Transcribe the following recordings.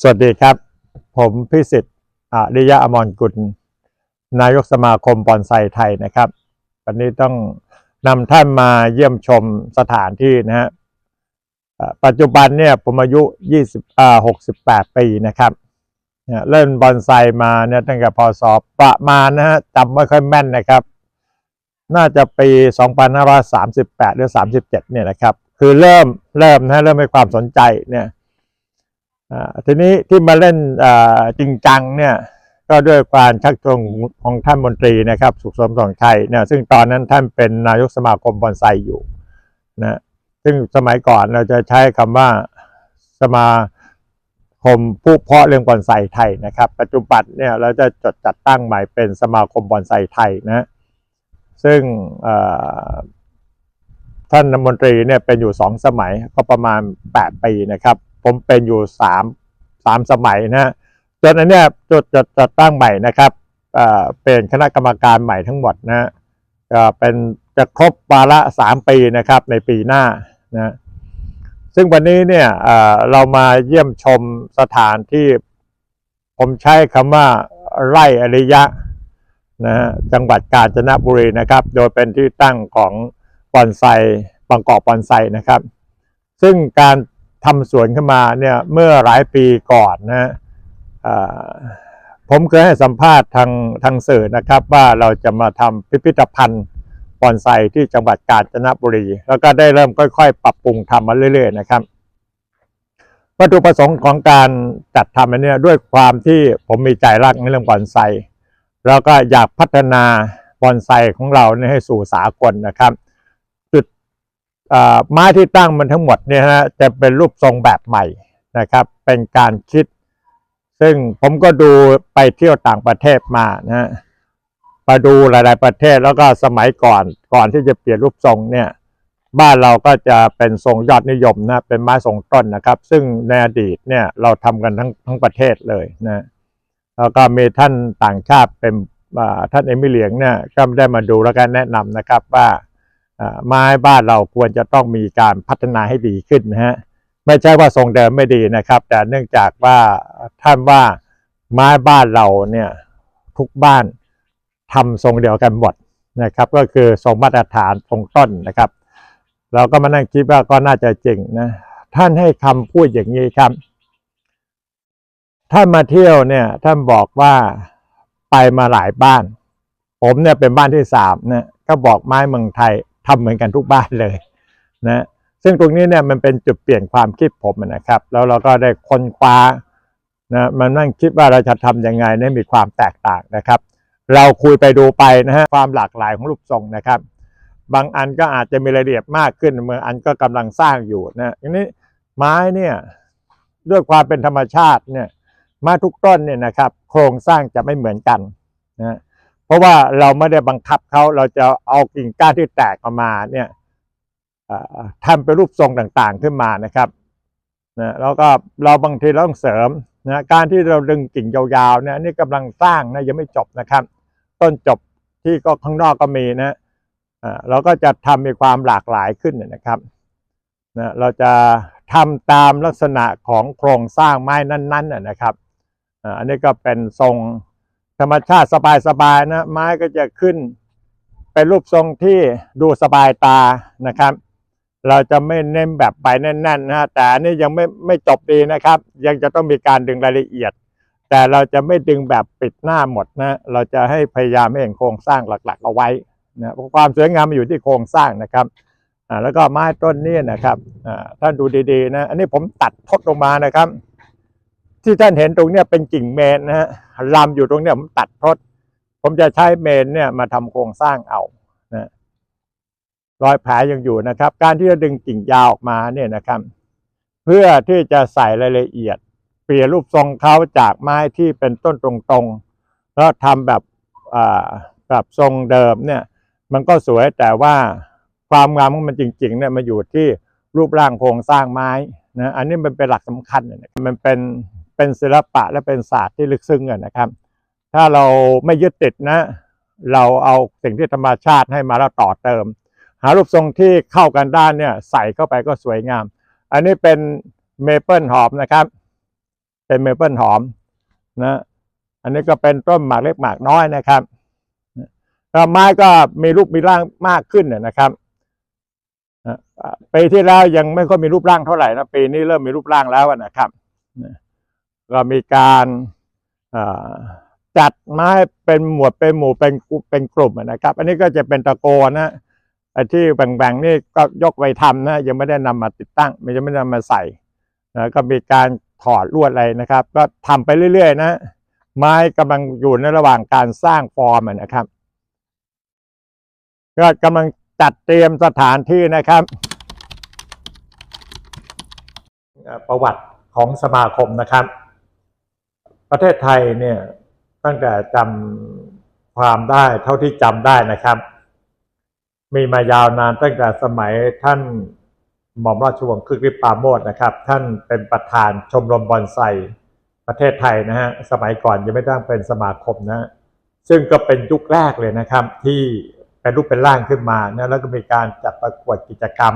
สวัสดีครับ ผมพิสิทธิ์อริยะอมรกุล นายกสมาคมบอนไซไทยนะครับ วันนี้ต้องนำท่านมาเยี่ยมชมสถานที่นะฮะปัจจุบันเนี่ยผมอายุ 20อ่า68 ปีนะครับเล่นบอนไซมาเนี่ยตั้งแต่พศประมาณนะฮะจำไม่ค่อยแม่นนะครับ น่าจะปี 2538 หรือ 37 เนี่ยนะครับ คือเริ่มเริ่มนะเริ่มมีความสนใจเนี่ย ทีนี้ที่มาเล่นจริงจังเนี่ยก็ด้วยความชักชวนของท่านมนตรีนะครับ สุขสมสองชัยเนี่ยซึ่งตอนนั้นท่านเป็นนายกสมาคมบอนไซอยู่นะซึ่งสมัยก่อนเราจะใช้คำว่าสมาคมผู้เพาะเรื่องบอนไซไทยนะครับ ปัจจุบันเนี่ยเราจะจดจัดตั้งใหม่เป็นสมาคมบอนไซไทยนะซึ่งท่านรัฐมนตรีเนี่ยเป็นอยู่สองสมัยก็ประมาณ 8 ปีนะครับ ผมเป็นอยู่สามสามสมัยนะฮะจนอันเนี้ยจดจะจัดตั้งใหม่นะครับเป็นคณะกรรมการใหม่ทั้งหมดนะฮะเป็นจะครบวาระสามปีนะครับในปีหน้านะซึ่งวันนี้เนี่ยเรามาเยี่ยมชมสถานที่ผมใช้คำว่าไร่อริยะนะฮะจังหวัดกาญจนบุรีนะครับ โดยเป็นที่ตั้งของบอนไซบางกอกบอนไซนะครับ ซึ่งการ ทำสวนขึ้นมาเนี่ยเมื่อหลายปีก่อนนะผมเคยให้สัมภาษณ์ทางทางสื่อนะครับ ว่าเราจะมาทำพิพิธภัณฑ์บอนไซที่จังหวัดกาญจนบุรี แล้วก็ได้เริ่มค่อย ๆ ปรับปรุงทำมาเรื่อย ๆ นะครับวัตถุประสงค์ของการจัดทำอันนี้ด้วยความที่ผมมีใจรักในเรื่องบอนไซแล้วก็อยากพัฒนาบอนไซของเราให้สู่สากลนะครับ ไม้ที่ตั้งมันทั้งหมดเนี่ยฮะจะเป็นรูปทรงแบบใหม่นะครับ เป็นการคิด ซึ่งผมก็ดูไปเที่ยวต่างประเทศมานะฮะมาดูหลาย ๆ ประเทศแล้วก็สมัยก่อนก่อนที่จะเปลี่ยนรูปทรงเนี่ย บ้านเราก็จะเป็นทรงยอดนิยมนะเป็นไม้ทรงต้นนะครับ ซึ่งในอดีตเนี่ยเราทำกันทั้งทั้งประเทศเลยนะแล้วก็มีท่านต่างชาติเป็นท่านเอมิเลียงเนี่ยก็ได้มาดูแล้วก็แนะนำนะครับว่า ไม้บ้านเราควรจะต้องมีการพัฒนาให้ดีขึ้นนะฮะไม่ใช่ว่าทรงเดิมไม่ดีนะครับ แต่เนื่องจากว่าท่านว่าไม้บ้านเราเนี่ยทุกบ้านทำทรงเดียวกันหมดนะครับ ก็คือทรงมาตรฐานทรงต้นนะครับ เราก็มานั่งคิดว่าก็น่าจะจริงนะท่านให้คำพูดอย่างนี้ครับท่านมาเที่ยวเนี่ยท่านบอกว่าไปมาหลายบ้าน ผมเนี่ยเป็นบ้านที่สามเนี่ยก็บอกไม้เมืองไทย ทำเหมือนกันทุกบ้านเลยนะซึ่งตรงนี้เนี่ยมันเป็นจุดเปลี่ยนความคิดผมนะครับ แล้วเราก็ได้ค้นคว้านะมันนั่งคิดว่าเราจะทำยังไงให้มีความแตกต่างนะครับ เราคุยไปดูไปนะฮะความหลากหลายของรูปทรงนะครับ บางอันก็อาจจะมีรายละเอียดมากขึ้นบางอันก็กำลังสร้างอยู่นะทีนี้ไม้เนี่ยด้วยความเป็นธรรมชาติเนี่ยม้ทุกต้นเนี่ยนะครับ โครงสร้างจะไม่เหมือนกันนะ เพราะว่าเราไม่ได้บังคับเขาเราจะเอากิ่งก้านที่แตกออกมาเนี่ยทำเป็นรูปทรงต่างๆขึ้นมานะครับนะแล้วก็เราบางทีเราต้องเสริมนะการที่เราดึงกิ่งยาวๆเนี่ยนี่กำลังสร้างนะยังไม่จบนะครับ ต้นจบที่ก็ข้างนอกก็มีนะอ่าเราก็จะทำมีความหลากหลายขึ้นนะครับนะเราจะทำตามลักษณะของโครงสร้างไม้นั้นๆนะนะครับอ่าอันนี้ก็เป็นทรง ธรรมชาติสบายๆนะ ไม้ก็จะขึ้น เป็นรูปทรงที่ดูสบายตานะครับ เราจะไม่เน้นแบบไปแน่นๆนะฮะแต่อันนี้ยังไม่ไม่จบดีนะครับ ยังจะต้องมีการดึงรายละเอียด แต่เราจะไม่ดึงแบบปิดหน้าหมดนะเราจะให้พยายามให้เห็นโครงสร้างหลักๆ เอาไว้นะความสวยงามมันอยู่ที่โครงสร้างนะครับอ่าแล้วก็ไม้ต้นนี้นะครับอ่าท่านดูดีๆนะ อันนี้ผมตัดทดลงมานะครับ ที่ท่านเห็นตรงเนี้ยเป็นกิ่งเมนนะฮะลำอยู่ตรงเนี้ยผมตัดทดผมจะใช้เมนเนี่ยมาทำโครงสร้างเอานะรอยแผลยังอยู่นะครับ การที่จะดึงกิ่งยาวออกมาเนี่ยนะครับ เพื่อที่จะใส่รายละเอียด เปลี่ยนรูปทรงเขาจากไม้ที่เป็นต้นตรงๆแล้วทำแบบแบบทรงเดิมเนี่ย มันก็สวยแต่ว่าความงามของมันจริงๆเนี่ยมาอยู่ที่รูปร่างโครงสร้างไม้นะอันนี้มันเป็นหลักสำคัญมันเป็น เป็นศิลปะและเป็นศาสตร์ที่ลึกซึ้งอะนะครับ ถ้าเราไม่ยึดติดนะ เราเอาสิ่งที่ธรรมชาติให้มาแล้วต่อเติม หารูปทรงที่เข้ากันได้เนี่ยใส่เข้าไปก็สวยงาม อันนี้เป็นเมเปิลหอมนะครับ เป็นเมเปิลหอมนะอันนี้ก็เป็นต้นหมากเล็กหมากน้อยนะครับแล้วไม้ก็มีรูปมีร่างมากขึ้นนะนะครับปีที่แล้วยังไม่ค่อยมีรูปร่างเท่าไหร่นะปีนี้เริ่มมีรูปร่างแล้วนะครับ ก็มีการจัดไม้เป็นหมวดเป็นหมู่เป็นกลุ่มเป็นกลุ่มอะนะครับ อันนี้ก็จะเป็นตะโกนนะไอ้ที่แบ่งๆนี่ก็ยกไว้ทำนะยังไม่ได้นำมาติดตั้งมันยังไม่ได้นำมาใส่นะก็มีการถอดลวดอะไรนะครับ ก็ทำไปเรื่อย ๆ นะ ไม้กำลังอยู่ในระหว่างการสร้างฟอร์มนะครับ ก็กำลังจัดเตรียมสถานที่นะครับ ประวัติของสมาคมนะครับ ประเทศไทยเนี่ยตั้งแต่จำความได้เท่าที่จำได้นะครับ มีมายาวนานตั้งแต่สมัยท่านหม่อมราชวงศ์คึกฤทธิ์ปาโมชนะครับ ท่านเป็นประธานชมรมบอนไซประเทศไทยนะฮะสมัยก่อนยังไม่ตั้งเป็นสมาคมนะ ซึ่งก็เป็นยุคแรกเลยนะครับ ที่เป็นรูปเป็นร่างขึ้นมานะแล้วก็มีการจัดประกวดกิจกรรม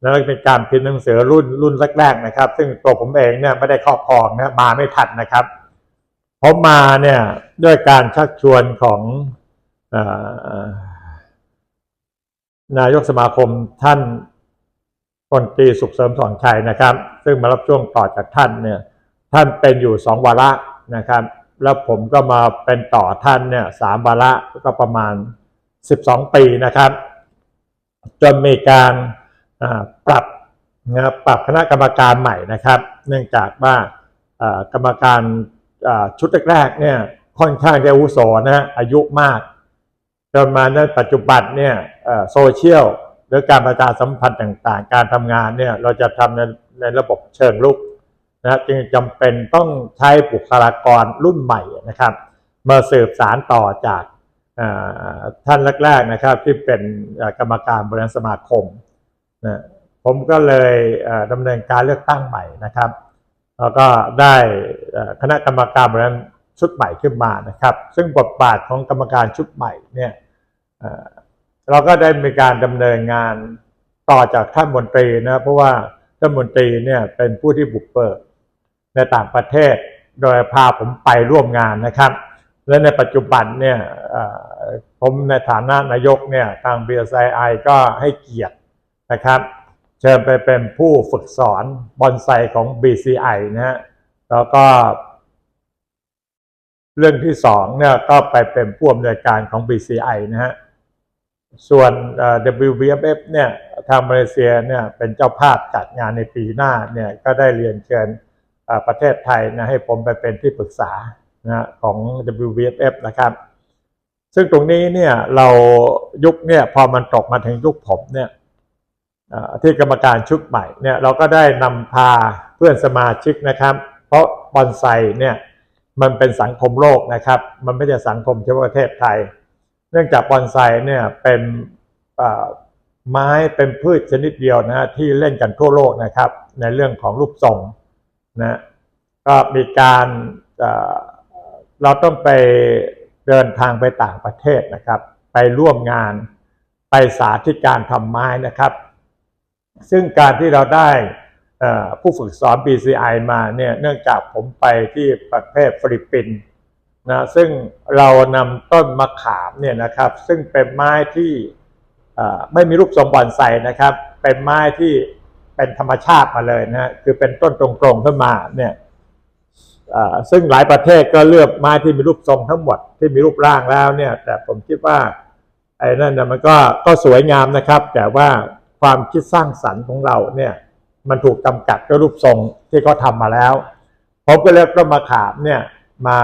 แล้วก็มีการพิมพ์หนังสือรุ่นรุ่นแรกๆนะครับ ซึ่งตัวผมเองเนี่ยไม่ได้ครอบครองนะมาไม่ทันนะครับ ผมมาเนี่ยด้วยการชักชวนของอนายกสมาคมท่านพลตรีสุขเสริมสอนชัยนะครับ ซึ่งมารับช่วงต่อจากท่านเนี่ยท่านเป็นอยู่สองวาระนะครับ แล้วผมก็มาเป็นต่อท่านเนี่ยสามวาระก็ประมาณสิบสองปีนะครับ จนมีการปรับนะปรับคณะกรรมการใหม่นะครับ เนื่องจากว่ากรรมการ ชุดแรกๆเนี่ยค่อนข้างจะอาวุโสนะฮะอายุมากจนมาในปัจจุบันเนี่ยโซเชียลหรือการประชาสัมพันธ์ต่างๆ การทำงานเนี่ยเราจะทำในในระบบเชิงลุกนะจึงจำเป็นต้องใช้บุคลากรรุ่นใหม่นะครับมาสืบสารต่อจากท่านแรกๆนะครับที่เป็นกรรมการบริหารสมาคมนะผมก็เลยดำเนินการเลือกตั้งใหม่นะครับ แล้วก็ได้คณะกรรมการบริหารชุดใหม่ขึ้นมานะครับ ซึ่งบทบาทของกรรมการชุดใหม่เนี่ยเราก็ได้มีการดำเนินงานต่อจากท่านมนตรีนะเพราะว่าท่านมนตรีเนี่ยเป็นผู้ที่บุกเบิกในต่างประเทศ โดยพาผมไปร่วมงานนะครับ และในปัจจุบันเนี่ยผมในฐานะนายกเนี่ยทาง BSI ก็ให้เกียรตินะครับ เชิญไปเป็นผู้ฝึกสอนบอนไซของ BCI นะฮะแล้วก็ เรื่องที่สองเนี่ยก็ไปเป็นผู้อำนวยการของ BCI นะฮะส่วน WBFF เนี่ยทางมาเลเซียเนี่ยเป็นเจ้าภาพจัดงานในปีหน้าเนี่ยก็ได้เรียนเชิญประเทศไทยนะให้ผมไปเป็นที่ปรึกษานะของ WBFF นะครับ ซึ่งตรงนี้เนี่ยเรายุคเนี่ยพอมันตกมาถึงยุคผมเนี่ย ที่กรรมการชุดใหม่เนี่ยเราก็ได้นำพาเพื่อนสมาชิกนะครับ เพราะบอนไซเนี่ยมันเป็นสังคมโลกนะครับ มันไม่ใช่สังคมเฉพาะประเทศไทย เนื่องจากบอนไซเนี่ยเป็นไม้เป็นพืชชนิดเดียวนะฮะที่เล่นกันทั่วโลกนะครับ ในเรื่องของรูปทรงนะก็มีการเราต้องไปเดินทางไปต่างประเทศนะครับ ไปร่วมงานไปสาธิตการทำไม้นะครับ ซึ่งการที่เราได้ผู้ฝึกสอน BCI มาเนี่ยเนื่องจากผมไปที่ประเทศฟิลิปปินส์นะซึ่งเรานำต้นมะขามเนี่ยนะครับ ซึ่งเป็นไม้ที่ไม่มีรูปทรงบอนไซนะครับ เป็นไม้ที่เป็นธรรมชาติมาเลยนะฮะคือเป็นต้นตรงๆขึ้นมาเนี่ยซึ่งหลายประเทศก็เลือกไม้ที่มีรูปทรงทั้งหมดที่มีรูปร่างแล้วเนี่ย แต่ผมคิดว่าไอ้นั่นนะมันก็ก็สวยงามนะครับ แต่ว่า ความคิดสร้างสรรค์ของเราเนี่ยมันถูกจำกัดด้วยรูปทรงที่เขาทำมาแล้วผมก็เลือกต้นมะขามเนี่ยมา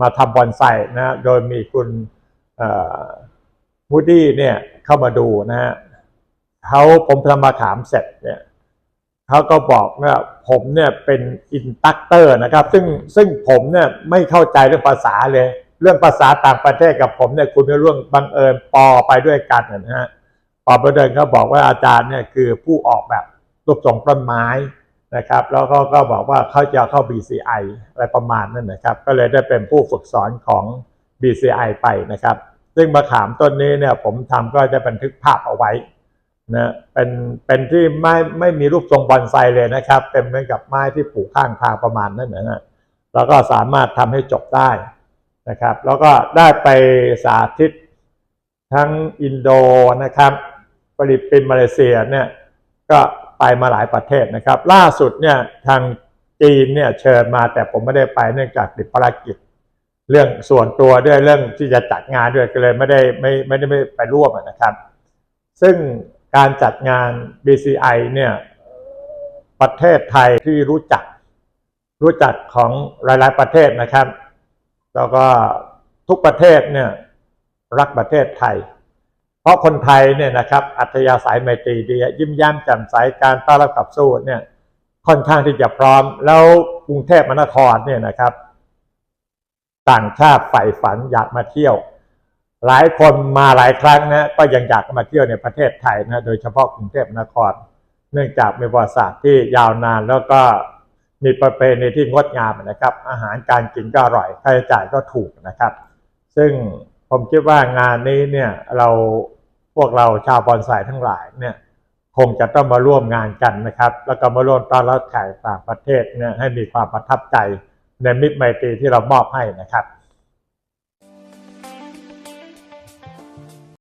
มาทำบอนไซนะโดยมีคุณวูดี้เนี่ยเข้ามาดูนะฮะเขาผมทำมะขามเสร็จเนี่ยเขาก็บอกว่าผมเนี่ยเป็นอินตักเตอร์นะครับ ซึ่งซึ่งผมเนี่ยไม่เข้าใจเรื่องภาษาเลย เรื่องภาษาต่างประเทศกับผมเนี่ยคุณไม่ร่วงบังเอิญปอไปด้วยกันนะฮะ ปอไปเดินเขาบอกว่าอาจารย์เนี่ยคือผู้ออกแบบรูปทรงต้นไม้นะครับ แล้วก็ก็บอกว่าเขาจะเข้า BCI อะไรประมาณนั้นนะครับ ก็เลยได้เป็นผู้ฝึกสอนของ BCI ไปนะครับ ซึ่งมะขามต้นนี้เนี่ยผมทำก็จะบันทึกภาพเอาไว้นะเป็นเป็นที่ไม่ไม่มีรูปทรงบอนไซเลยนะครับ เป็นเหมือนกับไม้ที่ปลูกข้างทางประมาณนั้นนะฮะแล้วก็สามารถทำให้จบได้นะครับ แล้วก็ได้ไปสาธิตทั้งอินโดนะครับ ฟิลิปปินส์มาเลเซียเนี่ยก็ไปมาหลายประเทศนะครับ ล่าสุดเนี่ยทางจีนเนี่ยเชิญมาแต่ผมไม่ได้ไปเนื่องจากติดภารกิจ เรื่องส่วนตัวด้วยเรื่องที่จะจัดงานด้วยก็เลยไม่ได้ไม่ไม่ได้ไม่ไปร่วมนะครับ ซึ่งการจัดงาน BCI เนี่ยประเทศไทยที่รู้จักรู้จักของหลาย ๆประเทศนะครับ แล้วก็ทุกประเทศเนี่ยรักประเทศไทย เพราะคนไทยเนี่ยนะครับอัธยาศัยไมตรีดียิ้มย้มแจ่มใสการต้อนรับขับสู้เนี่ยค่อนข้างที่จะพร้อม แล้วกรุงเทพมหานครเนี่ยนะครับ ต่างชาติใฝ่ฝันอยากมาเที่ยว หลายคนมาหลายครั้งนะก็ยังอยากมาเที่ยวในประเทศไทยนะโดยเฉพาะกรุงเทพมหานคร เนื่องจากมีประวัติศาสตร์ที่ยาวนานแล้วก็มีประเพณีที่งดงามนะครับ อาหารการกินก็อร่อยค่าใช้จ่ายก็ถูกนะครับ ซึ่งผมคิดว่างานนี้เนี่ยเรา พวกเราชาวบอนไซทั้งหลายเนี่ยคงจะต้องมาร่วมงานกันนะครับ แล้วก็มาร่วมต้อนรับแขกต่างประเทศเนี่ยให้มีความประทับใจในมิตรไมตรีที่เรามอบให้นะครับ